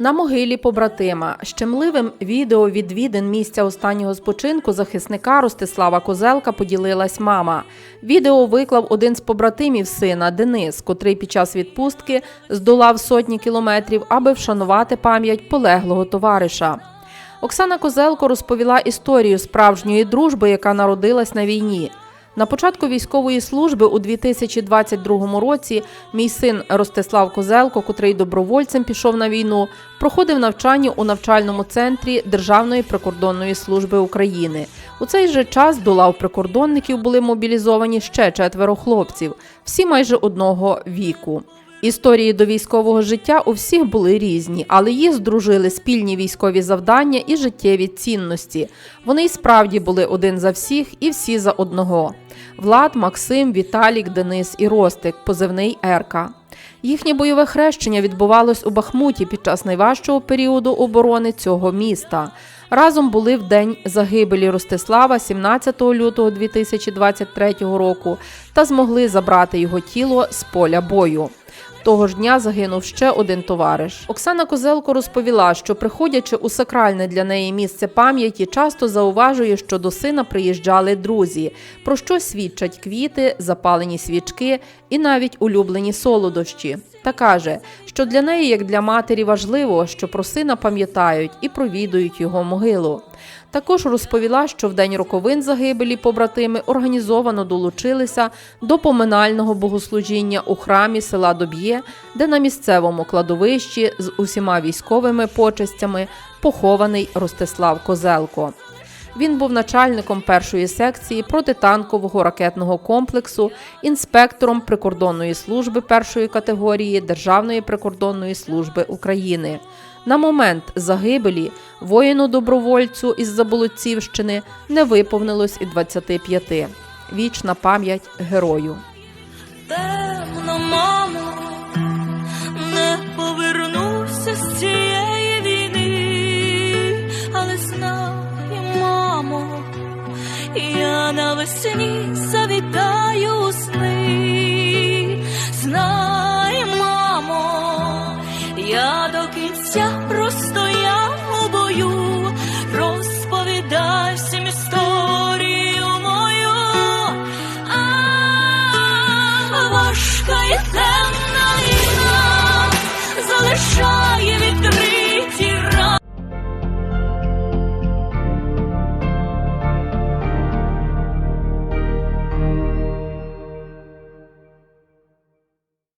На могилі побратима щемливим відео відвідин місця останнього спочинку захисника Ростислава Козелка поділилась мама. Відео виклав один з побратимів сина Денис, котрий під час відпустки здолав сотні кілометрів, аби вшанувати пам'ять полеглого товариша. Оксана Козелко розповіла історію справжньої дружби, яка народилась на війні. На початку військової служби у 2022 році мій син Ростислав Козелко, котрий добровольцем пішов на війну, проходив навчання у навчальному центрі Державної прикордонної служби України. У цей же час до лав прикордонників були мобілізовані ще четверо хлопців, всі майже одного віку. Історії до військового життя у всіх були різні, але їх здружили спільні військові завдання і життєві цінності. Вони й справді були один за всіх і всі за одного. Влад, Максим, Віталік, Денис і Ростик, позивний Ерка. Їхнє бойове хрещення відбувалось у Бахмуті під час найважчого періоду оборони цього міста. Разом були в день загибелі Ростислава 17 лютого 2023 року та змогли забрати його тіло з поля бою. Того ж дня загинув ще один товариш. Оксана Козелко розповіла, що приходячи у сакральне для неї місце пам'яті, часто зауважує, що до сина приїжджали друзі, про що свідчать квіти, запалені свічки і навіть улюблені солодощі. Та каже, що для неї, як для матері, важливо, що про сина пам'ятають і провідують його могилу. Також розповіла, що в день роковин загибелі побратими організовано долучилися до поминального богослужіння у храмі села Доб'є, де на місцевому кладовищі з усіма військовими почестями похований Ростислав Козелко. Він був начальником першої секції протитанкового ракетного комплексу, інспектором прикордонної служби першої категорії Державної прикордонної служби України. На момент загибелі Воїну добровольцю із Заболоцівщини не виповнилось і 25. Вічна пам'ять герою. Темно, мамо, не повернуся з цієї війни, але знай, мамо, я навесні завітаю сни. Знай, мамо, я до кінця просто. знай історію мою, а важка і темна війна залишає.